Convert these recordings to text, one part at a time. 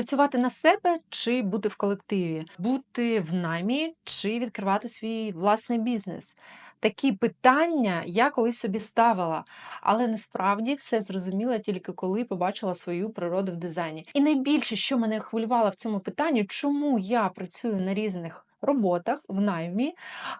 Працювати на себе чи бути в колективі, бути в наймі чи відкривати свій власний бізнес. Такі питання я колись собі ставила, але насправді все зрозуміла тільки коли побачила свою природу в дизайні. І найбільше, що мене хвилювало в цьому питанні, чому я працюю на різних роботах в наймі,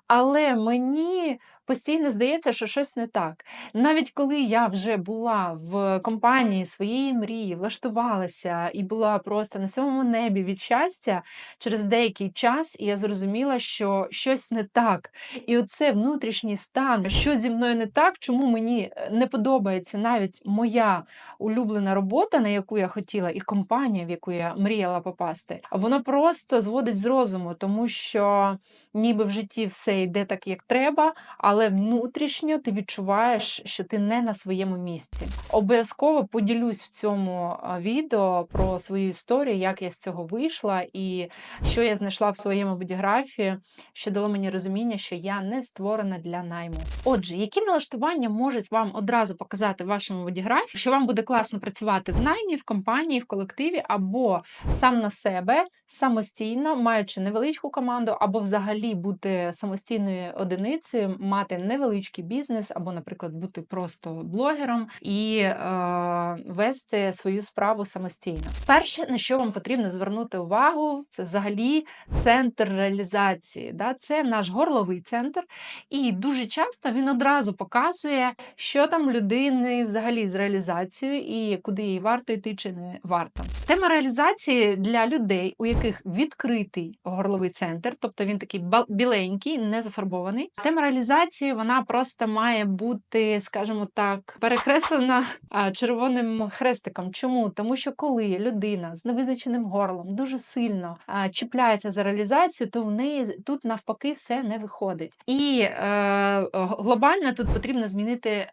але мені постійно здається, що щось не так. Навіть коли я вже була в компанії своєї мрії, влаштувалася і була просто на самому небі від щастя, через деякий час я зрозуміла, що щось не так. І оце внутрішній стан, що зі мною не так, чому мені е, не подобається навіть моя улюблена робота, на яку я хотіла, і компанія, в яку я мріяла попасти, воно просто зводить з розуму, тому що ніби в житті все йде так, як треба, але внутрішньо ти відчуваєш, що ти не на своєму місці. Обов'язково поділюсь в цьому відео про свою історію, як я з цього вийшла, і що я знайшла в своєму бодіграфі, що дало мені розуміння, що я не створена для найму. Отже, які налаштування можуть вам одразу показати в вашому бодіграфі, що вам буде класно працювати в наймі, в компанії, в колективі, або сам на себе самостійно, маючи невеличку команду, або взагалі бути самостійною одиницею, мати невеличкий бізнес, або, наприклад, бути просто блогером і е, вести свою справу самостійно. Перше, на що вам потрібно звернути увагу, це взагалі центр реалізації. Да? Це наш горловий центр, і дуже часто він одразу показує, що там людини взагалі з реалізацією і куди їй варто йти чи не варто. Тема реалізації для людей, у яких відкритий горловий центр, тобто він такий біленький, не зафарбований. Тема реалізації вона просто має бути, скажімо так, перекреслена червоним хрестиком. Чому? Тому що коли людина з невизначеним горлом дуже сильно чіпляється за реалізацію, то в неї тут навпаки все не виходить. І е, глобально тут потрібно змінити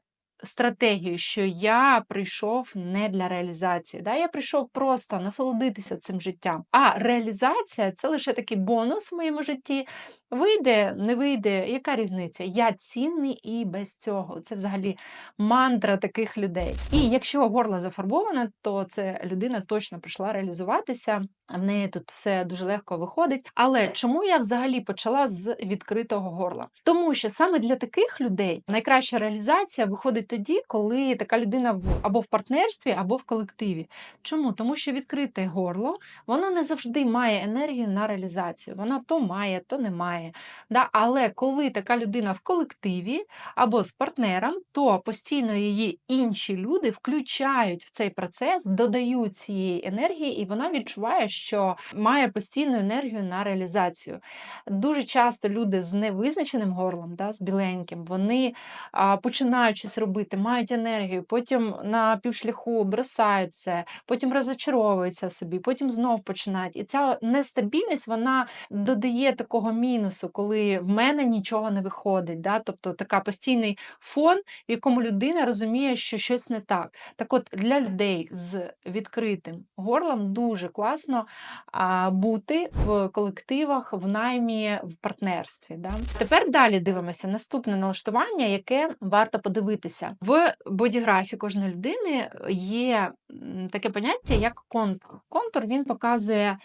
стратегію, що я прийшов не для реалізації. Да? Я прийшов просто насолодитися цим життям. А реалізація це лише такий бонус в моєму житті. Вийде, не вийде, яка різниця? Я цінний і без цього. Це взагалі мантра таких людей. І якщо горло зафарбоване, то це людина точно прийшла реалізуватися. В неї тут все дуже легко виходить. Але чому я взагалі почала з відкритого горла? Тому що саме для таких людей найкраща реалізація виходить тоді, коли така людина або в партнерстві, або в колективі. Чому? Тому що відкрите горло воно не завжди має енергію на реалізацію. Вона то має, то не має. Да? Але коли така людина в колективі або з партнером, то постійно її інші люди включають в цей процес, додають цієї енергії, і вона відчуває, що має постійну енергію на реалізацію. Дуже часто люди з невизначеним горлом, да, з біленьким, вони починають щось робити, мають енергію, потім на півшляху бросають це, потім розочаровуються собі, потім знов починають. І ця нестабільність вона додає такого мінусу, коли в мене нічого не виходить. Да? Тобто така постійний фон, в якому людина розуміє, що щось не так. Так от для людей з відкритим горлом дуже класно а, бути в колективах, в наймі, в партнерстві. Да? Тепер далі дивимося наступне налаштування, яке варто подивитися. В бодіграфі кожної людини є таке поняття, як контур. Контур він показує,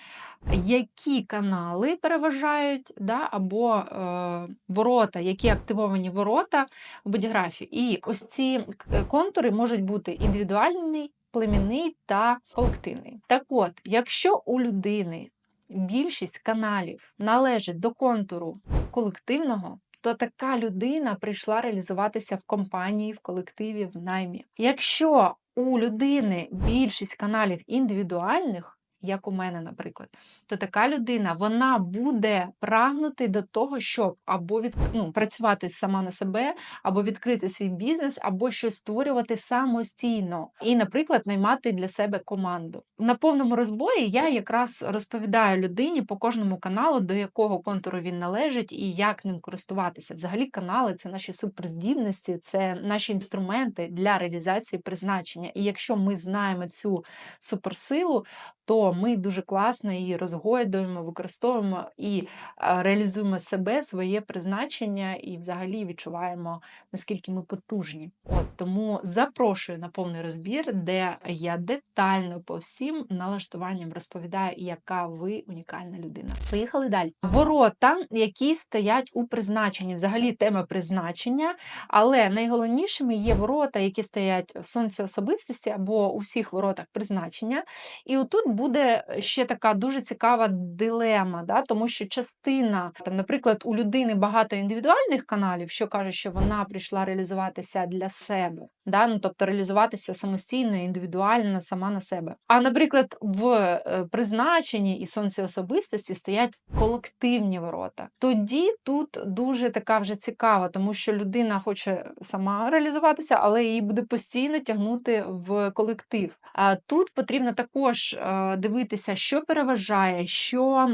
які канали переважають, да, або е, ворота, які активовані ворота в бодіграфі. І ось ці контури можуть бути індивідуальний, племінний та колективний. Так от, якщо у людини більшість каналів належить до контуру колективного, то така людина прийшла реалізуватися в компанії, в колективі, в наймі. Якщо у людини більшість каналів індивідуальних, як у мене, наприклад, то така людина вона буде прагнути до того, щоб або від, ну, працювати сама на себе, або відкрити свій бізнес, або щось створювати самостійно і, наприклад, наймати для себе команду. На повному розборі я якраз розповідаю людині по кожному каналу, до якого контуру він належить і як ним користуватися. Взагалі, канали це наші суперздібності, це наші інструменти для реалізації призначення. І якщо ми знаємо цю суперсилу, то ми дуже класно її розгойдуємо, використовуємо і реалізуємо себе, своє призначення, і взагалі відчуваємо, наскільки ми потужні. От тому запрошую на повний розбір, де я детально по всім налаштуванням розповідаю, яка ви унікальна людина. Поїхали далі. Ворота, які стоять у призначенні, взагалі тема призначення, але найголовнішими є ворота, які стоять в сонці особистості або у всіх воротах призначення. І отут буде ще така дуже цікава дилема, да? тому що частина, там, наприклад, у людини багато індивідуальних каналів, що каже, що вона прийшла реалізуватися для себе, да? ну, тобто реалізуватися самостійно, індивідуально, сама на себе. А, наприклад, в е, призначенні і сонці особистості стоять колективні ворота. Тоді тут дуже така вже цікава, тому що людина хоче сама реалізуватися, але її буде постійно тягнути в колектив. А тут потрібно також е, дивитися, що переважає, що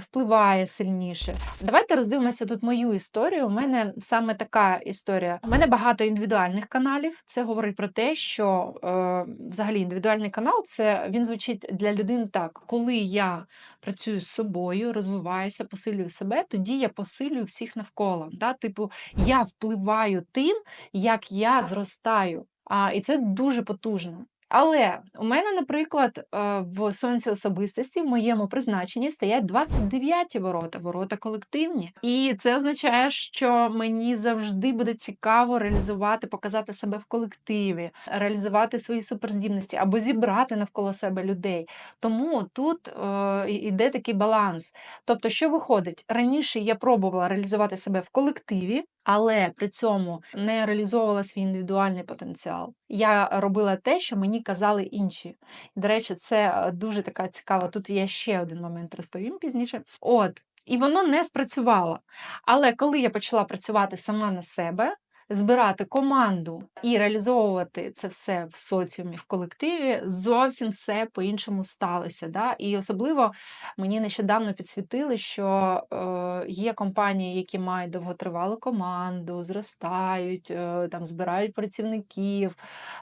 впливає сильніше. Давайте роздивимося тут мою історію. У мене саме така історія. У мене багато індивідуальних каналів. Це говорить про те, що е, взагалі індивідуальний канал це він звучить для людини так, коли я працюю з собою, розвиваюся, посилюю себе, тоді я посилюю всіх навколо. Да? Типу, я впливаю тим, як я зростаю. А, і це дуже потужно. Але у мене, наприклад, е, в сонці особистості в моєму призначенні стоять 29 ворота, ворота колективні. І це означає, що мені завжди буде цікаво реалізувати, показати себе в колективі, реалізувати свої суперздібності або зібрати навколо себе людей. Тому тут е, іде такий баланс. Тобто, що виходить? Раніше я пробувала реалізувати себе в колективі, але при цьому не реалізовувала свій індивідуальний потенціал. Я робила те, що мені казали інші. До речі, це е, дуже така цікава. Тут я ще один момент розповім пізніше. От. І воно не спрацювало. Але коли я почала працювати сама на себе, збирати команду і реалізовувати це все в соціумі, в колективі, зовсім все по-іншому сталося. Да? І особливо мені нещодавно підсвітили, що е, є компанії, які мають довготривалу команду, зростають, е, там збирають працівників,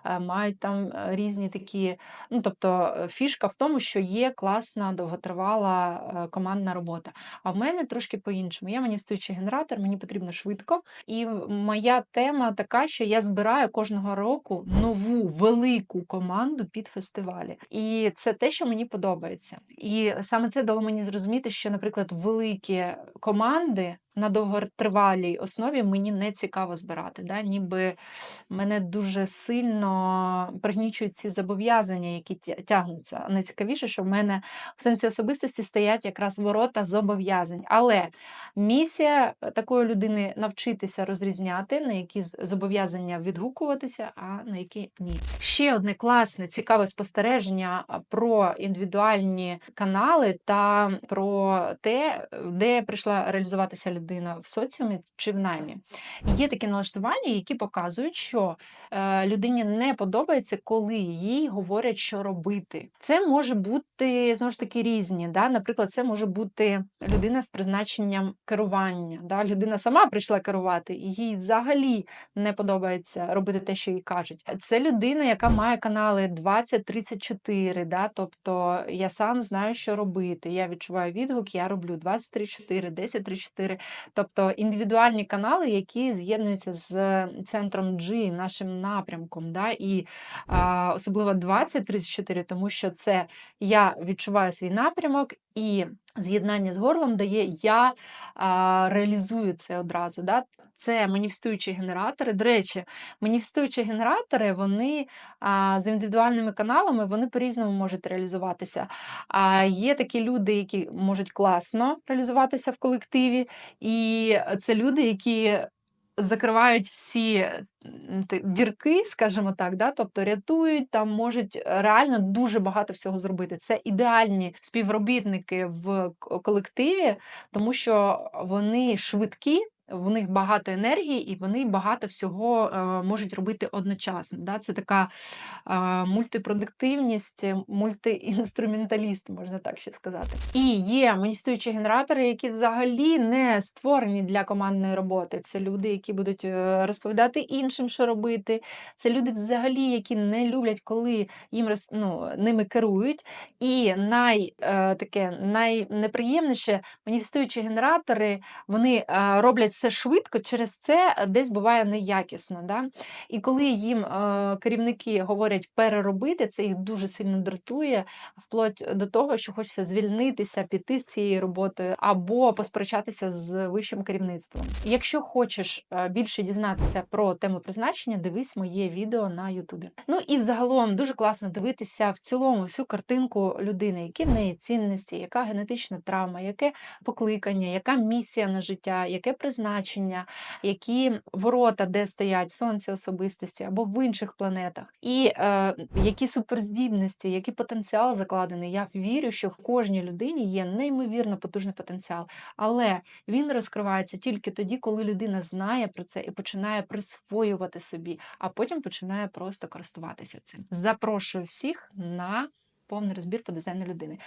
е, мають там е, різні такі. Ну, тобто е, фішка в тому, що є класна довготривала е, командна робота. А в мене трошки по-іншому. Я маніфестуючий генератор, мені потрібно швидко. І моя тема така, що я збираю кожного року нову велику команду під фестивалі. І це те, що мені подобається. І саме це дало мені зрозуміти, що, наприклад, великі команди. На довготривалій основі мені не цікаво збирати. Да? Ніби мене дуже сильно пригнічують ці зобов'язання, які тягнуться. Найцікавіше, що в мене в сенсі особистості стоять якраз ворота зобов'язань. Але місія такої людини навчитися розрізняти, на які зобов'язання відгукуватися, а на які ні. Ще одне класне, цікаве спостереження про індивідуальні канали та про те, де прийшла реалізуватися людина в соціумі чи в наймі. Є такі налаштування, які показують, що е, людині не подобається, коли їй говорять, що робити. Це може бути знову ж таки різні. Да? Наприклад, це може бути людина з призначенням керування. Да? Людина сама прийшла керувати, і їй взагалі не подобається робити те, що їй кажуть. Це людина, яка має канали 20-34, да? тобто я сам знаю, що робити. Я відчуваю відгук, я роблю 23-4, 10-3-4. Тобто індивідуальні канали, які з'єднуються з центром G, нашим напрямком. Да? І а, особливо 20-34, тому що це я відчуваю свій напрямок і. З'єднання з горлом дає, я а, реалізую це одразу. Да? Це маніфестуючі генератори. До речі, маніфестуючі генератори, вони а, з індивідуальними каналами вони по-різному можуть реалізуватися. А є такі люди, які можуть класно реалізуватися в колективі, і це люди, які закривають всі дірки, скажімо так, да? тобто рятують, там можуть реально дуже багато всього зробити. Це ідеальні співробітники в колективі, тому що вони швидкі. В них багато енергії, і вони багато всього е, можуть робити одночасно. Да? Це така е, мультипродуктивність, е, мультиінструменталіст, можна так ще сказати. І є маніфестуючі генератори, які взагалі не створені для командної роботи. Це люди, які будуть розповідати іншим, що робити. Це люди, взагалі, які не люблять, коли їм ну, ними керують. І най, таке найнеприємніше, маніфестуючі генератори, вони роблять все швидко, через це десь буває неякісно. Да? І коли їм е, керівники говорять переробити, це їх дуже сильно дратує, вплоть до того, що хочеться звільнитися, піти з цією роботою або посперечатися з вищим керівництвом. Якщо хочеш е, більше дізнатися про тему призначення, дивись моє відео на Ютубі. Ну і взагалом дуже класно дивитися в цілому всю картинку людини, які в неї цінності, яка генетична травма, яке покликання, яка місія на життя, яке призначення, які ворота, де стоять в сонці особистості або в інших планетах, і е, які суперздібності, який потенціал закладений. Я вірю, що в кожній людині є неймовірно потужний потенціал, але він розкривається тільки тоді, коли людина знає про це і починає присвоювати собі, а потім починає просто користуватися цим. Запрошую всіх на повний розбір по дизайну людини.